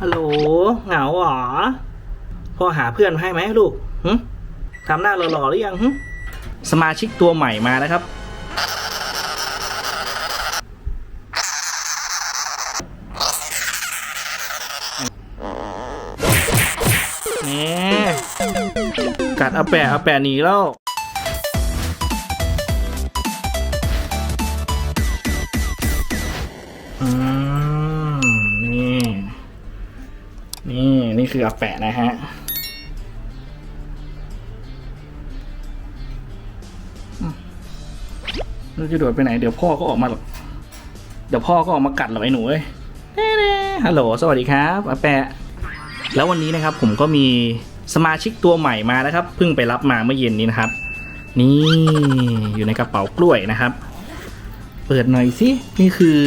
ฮัลโหล เหงาหรอ พ่อหาเพื่อนให้ไหมลูกหึทำหน้าหล่อๆหรือยังหึสมาชิกตัวใหม่มาแล้วครับ นี่กัดอาแปะอาแปะหนีแล้วอืม คืออาแปะนะฮะเราจะโดดไปไหนเดี๋ยวพ่อก็ออกมาหรอกเดี๋ยวพ่อก็ออกมากัดหรอกไอ้หนูเอ้ยฮัลโหลสวัสดีครับอาแปะ แล้ววันนี้นะครับผมก็มีสมาชิกตัวใหม่มานะครับเพิ่งไปรับมาเมื่อเย็นนี้นะครับ นี่อยู่ในกระเป๋ากล้วยนะครับ เปิดหน่อยสินี่คือ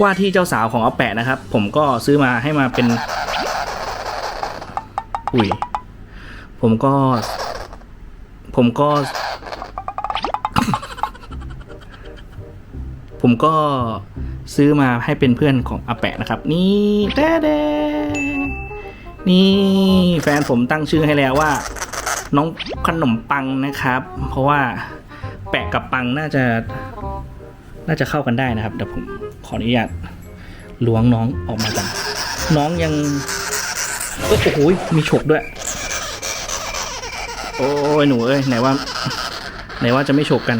ว่าที่เจ้าสาวของอาแปะนะครับ ผมก็ซื้อมาให้มาเป็นุย ผมก็ ผมก็ ผมก็ซื้อมาให้เป็นเพื่อนของอาแปะนะครับ นี่แด้แดนี่แฟนผมตั้งชื่อให้แล้วว่า น้องขนมปังนะครับ เพราะว่าแปะกับปังน่าจะ น่าจะเข้ากันได้นะครับเดี๋ยวผมขออนุญาตล้วงน้องออกมากันน้องยัง โอ้โหมีฉกด้วย โอ้ยหนูเอ้ยไหนว่า ไหนว่าจะไม่ฉกกัน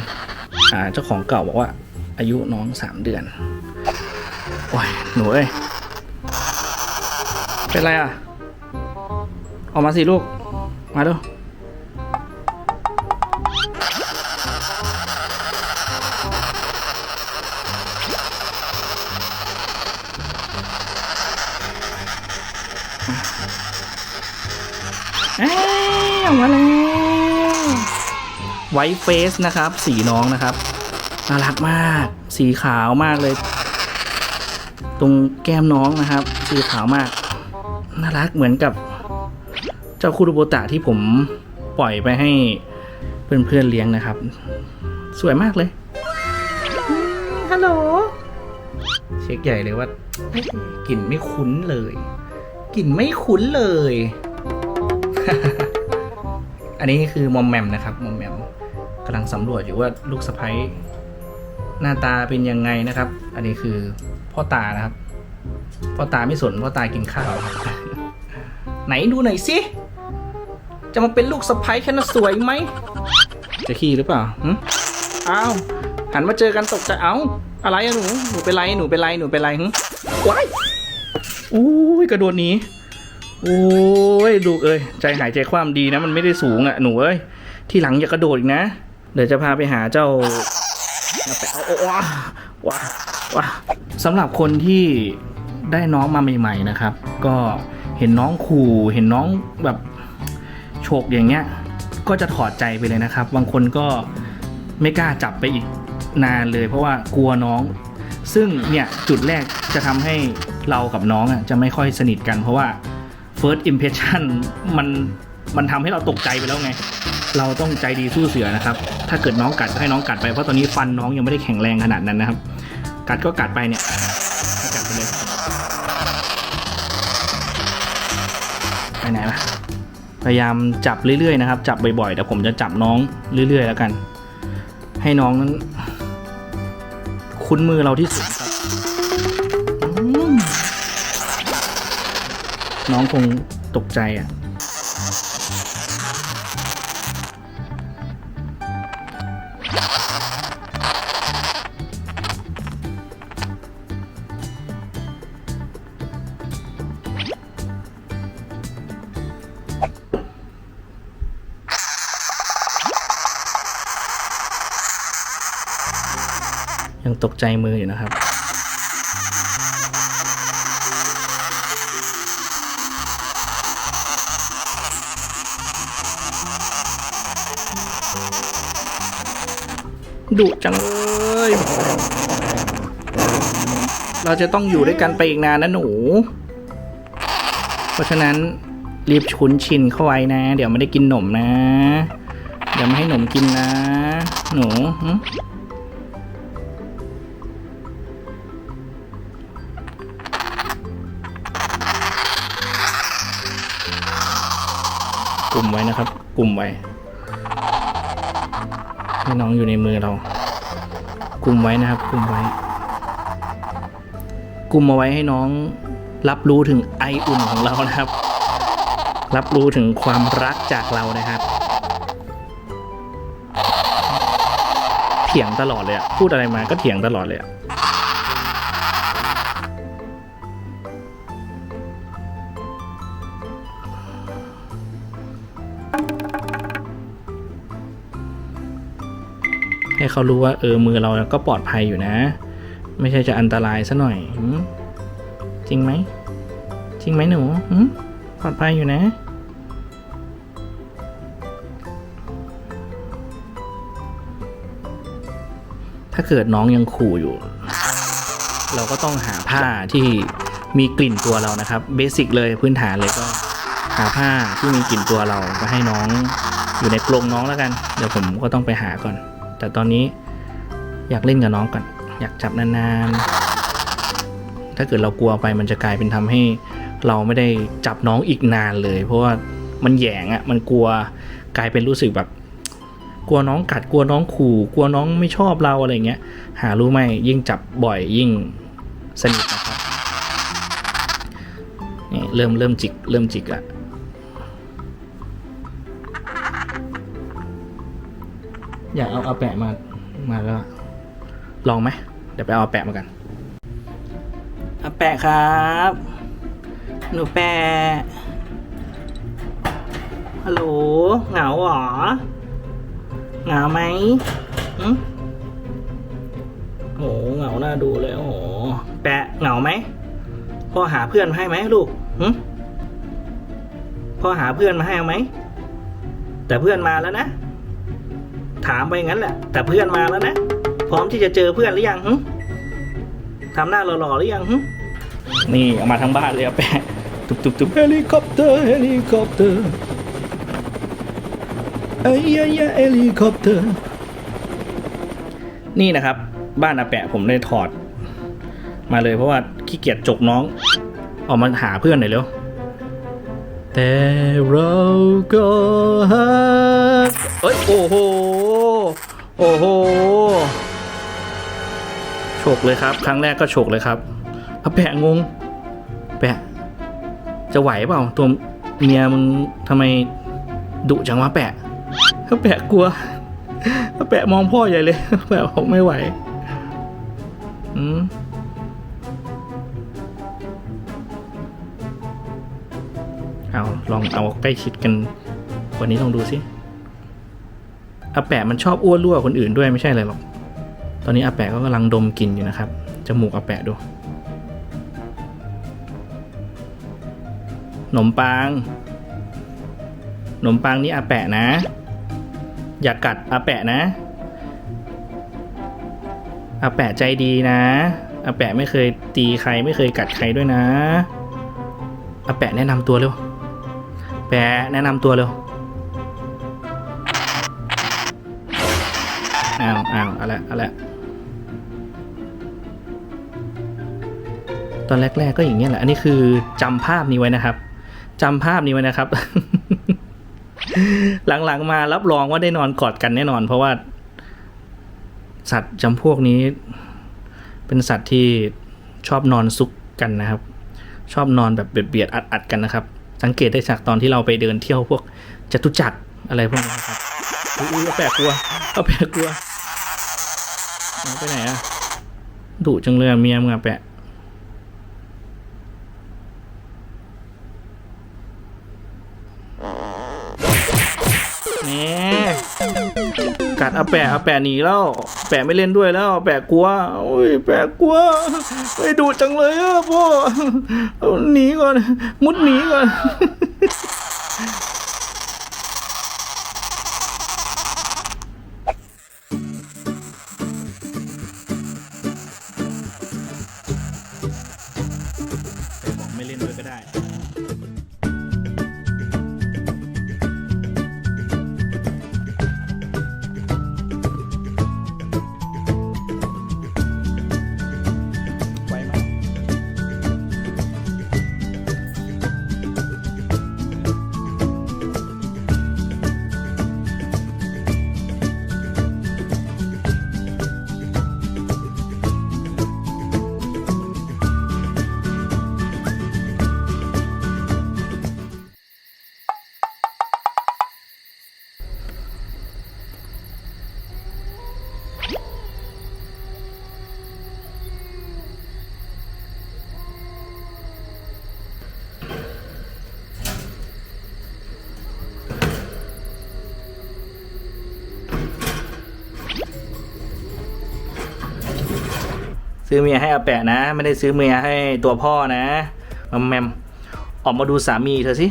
อ่าเจ้าของเก่าบอกว่า อายุน้องสามเดือนโอ้ยหนูเอ้ยเป็นไรอะ ออกมาสิลูก มาดู ยออกมาแล้วไวท์เฟสนะครับ สีน้องนะครับน่ารักมาก สีขาวมากเลย ตรงแก้มน้องนะครับ สีขาวมากน่ารักเหมือนกับ เจ้าคูรุโบตะที่ผมปล่อยไปให้เพื่อนๆเลี้ยงนะครับ สวยมากเลยฮัลโหลเช็คใหญ่เลยว่าเอ๊ะกลิ่นไม่คุ้นเลย กลิ่นไม่คุ้นเลยอั นนี้คือมอมแมมนะครับมอมแมมกำลังสำรวจอยู่ว่าลูกสะพ้ยหน้าตาเป็นยังไงนะครับ อันนี้คือพ่อตานะครับ พ่อตาไม่สนพ่อตากินข้าวครับไหนดูหน่อยสิจะมาเป็นลูกสะพ้ยแค่นั้นสวยไหมจะขี้หรือเปล่าอ้าวหันมาเจอกันตกใจเอ้าอะไรอะหนูหนูเป็นไรหนูเป็นไรหนูเป็นไรหึว้ายอุ้ยกระโดดหนี โอ้ยดูเอ้ยใจหายใจความดีนะ มันไม่ได้สูงอะหนูเอ้ยที่หลังอย่ากระโดดอีกนะ เดี๋ยวจะพาไปหาเจ้าเอาไปเอาโอ้ว้าว้าว้าสำหรับคนที่ได้น้องมาใหม่ ๆนะครับ ก็เห็นน้องขู่เห็นน้องแบบโฉกอย่างเงี้ย ก็จะถอดใจไปเลยนะครับ บางคนก็ไม่กล้าจับไปอีกนานเลย เพราะว่ากลัวน้อง ซึ่งเนี่ยจุดแรกจะทำให้เรากับน้องอะจะไม่ค่อยสนิทกันเพราะว่า first impression มันมันทำให้เราตกใจไปแล้วไง เราต้องใจดีสู้เสือนะครับ ถ้าเกิดน้องกัดก็ให้น้องกัดไป เพราะตอนนี้ฟันน้องยังไม่ได้แข็งแรงขนาดนั้นนะครับ กัดก็กัดไปเนี่ยกัดไปเลยไปไหนล่ะพยายามจับเรื่อยๆนะครับ จับบ่อยๆแต่ผมจะจับน้องเรื่อยๆแล้วกัน ให้น้องนั้น คุ้นมือเราที่สุด น้องคงตกใจอะ ยังตกใจมืออยู่นะครับ ดุจังเลยเราจะต้องอยู่ด้วยกันไปอีกนานนะหนู เพราะฉะนั้นรีบชุนชินเข้าไว้นะ เดี๋ยวไม่ได้กินหนมนะ เดี๋ยวไม่ให้หนมกินนะ หนูกลุ่มไว้นะครับ กลุ่มไว้ ให้น้องอยู่ในมือเรากลุ่มไว้นะครับกลุ่มไว้กลุ่มเอาไว้ให้น้องรับรู้ถึงไออุ่นของเรานะครับ รับรู้ถึงความรักจากเรานะครับเถียงตลอดเลยอะพูดอะไรมาก็เถียงตลอดเลยอะ ให้เขารู้ว่าเออมือเราก็ปลอดภัยอยู่นะ ไม่ใช่จะอันตรายซะหน่อยจริงไหมจริงไหมหนูปลอดภัยอยู่นะ ถ้าเกิดน้องยังขู่อยู่ เราก็ต้องหาผ้าที่มีกลิ่นตัวเรานะครับเบสิกเลยพื้นฐานเลยก็หาผ้าที่มีกลิ่นตัวเรามาให้น้องอยู่ในกรงน้องแล้วกัน เดี๋ยวผมก็ต้องไปหาก่อน แต่ตอนนี้อยากเล่นกับน้องก่อน อยากจับนานๆ ถ้าเกิดเรากลัวไปมันจะกลายเป็นทำให้เราไม่ได้จับน้องอีกนานเลย เพราะว่ามันแยงอะ่ะมันกลัวกลายเป็นรู้สึกแบบ กลัวน้องกัดกลัวน้องขู่กลัวน้องไม่ชอบเราอะไรเงี้ย หารู้ไหมยิ่งจับบ่อยยิ่งสนิทนะครับนี่เริ่มเริ่มจิกเริ่มจิกละ อยากเอาอาแปะมามาแล้ว ลองไหมเดี๋ยวไปเอาอาแปะมากันอาแปะครับ หนูแปะฮัลโหลเหงาเหรอเหงาไหมหึโหเหงาหน้าดูเลยโอ้โหแปะเหงาไหมพ่อหาเพื่อนมาให้ไหมลูกหึพ่อหาเพื่อนมาให้เอาไหมแต่เพื่อนมาแล้วนะ ถามไปงั้นแหละ แต่เพื่อนมาแล้วนะ พร้อมที่จะเจอเพื่อนหรือยังหึทำหน้าหล่อๆหรือยังหึนี่เอามาทั้งบ้านเลยอะแปะตุบตุบตุบเฮลิคอปเตอร์เฮลิคอปเตอร์เอ้ยเอ้ยเฮลิคอปเตอร์นี่นะครับ บ้านอาแปะผมได้ถอด มาเลยเพราะว่าขี้เกียจจกน้อง ออกมาหาเพื่อนหน่อยเร็วแต่เราก็ฮักเอ้ย โอ้โห โอ้โหฉกเลยครับ ครั้งแรกก็ฉกเลยครับอาแปะงง แปะ จะไหวเปล่าตัวเมียมึงทำไมดุจังวะแปะแปะกลัวแปะมองพ่อใหญ่เลยแปะบอกไม่ไหวอืมเอาลองเอาใกล้ชิดกัน วันนี้ลองดูสิ อาแปะมันชอบอ้วนรั่วคนอื่นด้วยไม่ใช่เลยหรอก ตอนนี้อาแปะก็กำลังดมกลิ่นอยู่นะครับ จมูกอาแปะดูขนมปังขนมปังนี่อาแปะนะ อย่ากัดอาแปะนะอาแปะใจดีนะอาแปะไม่เคยตีใครไม่เคยกัดใครด้วยนะอาแปะแนะนำตัวเร็ว แปะแนะนำตัวเร็ว อ้าวอ้าวเอาละเอาละตอนแรกๆก็อย่างเงี้ยแหละ อันนี้คือจำภาพนี้ไว้นะครับจำภาพนี้ไว้นะครับ หลังๆมารับรองว่าได้นอนกอดกันแน่นอน เพราะว่า สัตว์จำพวกนี้ เป็นสัตว์ที่ชอบนอนซุกกันนะครับ ชอบนอนแบบเบียดๆอัดๆกันนะครับ สังเกตได้จากตอนที่เราไปเดินเที่ยวพวกจตุจักรอะไรพวกนี้นะครับอุ้ยแปลกกลัวแปลกกลัว ไปไหนอะดุจังเลยเมียมึงอะแปะนี่กัดอาแปะอาแปะหนีแล้ว แปะไม่เล่นด้วยแล้ว แปะกลัวโอ้ยแปะกลัวไปดูจังเลยอะพ่อหนีก่อน มุดหนีก่อน ซื้อเมียให้อาแปะนะ ไม่ได้ซื้อเมียให้ตัวพ่อนะมอมแมมออกมาดูสามีเธอสิ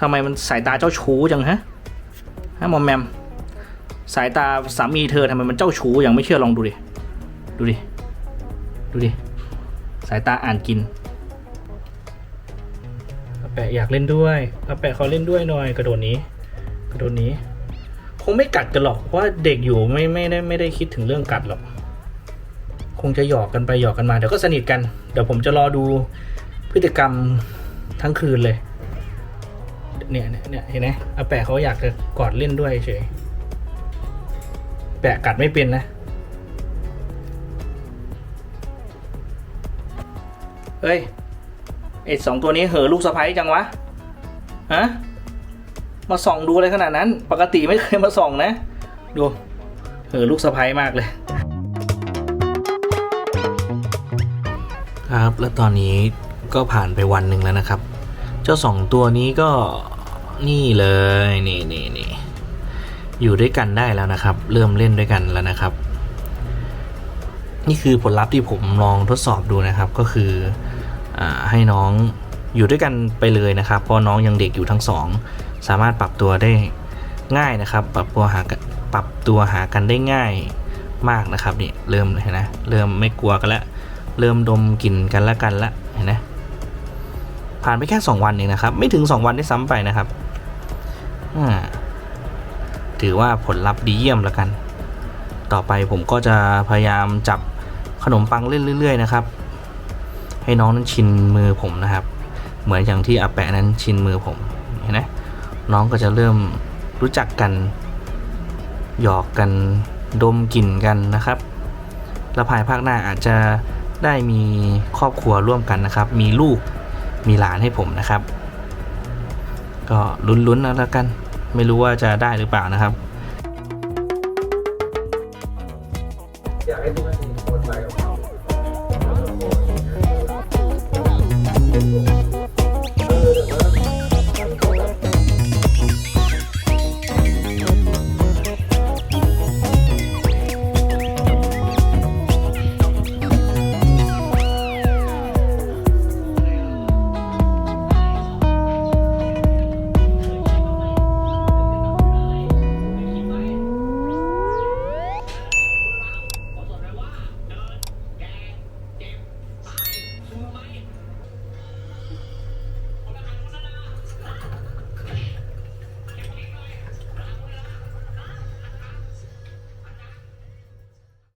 ทำไมมันสายตาเจ้าชู้จังฮะฮะมอมแมมสายตาสามีเธอทำไมมันเจ้าชู้อยังไม่เชื่อลองดูดิดูดิดูดิสายตาอ่านกินอาแปะอยากเล่นด้วยอาแปะขอเล่นด้วยหน่อยกระโดดนี้ กระโดดนี้ คงไม่กัดกันหรอกเพราะว่าเด็กอยู่ไม่ไม่ได้ไม่ได้คิดถึงเรื่องกัดหรอก คงจะหยอกกันไปหยอกกันมาเดี๋ยวก็สนิทกัน เดี๋ยวผมจะรอดูพฤติกรรมทั้งคืนเลย เนี่ยเนี่ยเห็นไหมอาแปะเขาอยากจะกอดเล่นด้วยเฉย แปะกัดไม่เป็นนะ เฮ้ยไอสองตัวนี้เหอลูกสะพ้ยจังวะ ฮะ มาส่องดูอะไรขนาดนั้น ปกติไม่เคยมาส่องนะ ดู เหอลูกสะพ้ยมากเลย ครับ แล้วตอนนี้ก็ผ่านไปวันหนึ่งแล้วนะครับ เจ้าสองตัวนี้ก็นี่เลยนี่นี่นี่อยู่ด้วยกันได้แล้วนะครับ เริ่มเล่นด้วยกันแล้วนะครับ นี่คือผลลัพธ์ที่ผมลองทดสอบดูนะครับ ก็คืออให้น้องอยู่ด้วยกันไปเลยนะครับเพราะน้องยังเด็กอยู่ทั้งสองสามารถปรับตัวได้ง่ายนะครับ ปรับตัวหาปรับตัวหากันได้ง่ายมากนะครับนี่เริ่มเห็นนะเริ่มไม่กลัวกันแล้ว เริ่มดมกลิ่นกันและกันละเห็นนะผ่านไปแค่ 2 วันเองนะครับ ไม่ถึง 2 วันได้ซ้ำไปนะครับถือว่าผลลัพธ์ดีเยี่ยมแล้วกัน ต่อไปผมก็จะพยายามจับขนมปังเล่นเรื่อย ๆ นะครับ ให้น้องนั้นชินมือผมนะครับ เหมือนอย่างที่อาแปะนั้นชินมือผมเห็นไหมน้องก็จะเริ่มรู้จักกัน หยอกกันดมกลิ่นกันนะครับ และภายภาคหน้าอาจจะ ได้มีครอบครัวร่วมกันนะครับ มีลูกมีหลานให้ผมนะครับ ก็ลุ้นๆแล้วกัน ไม่รู้ว่าจะได้หรือเปล่านะครับ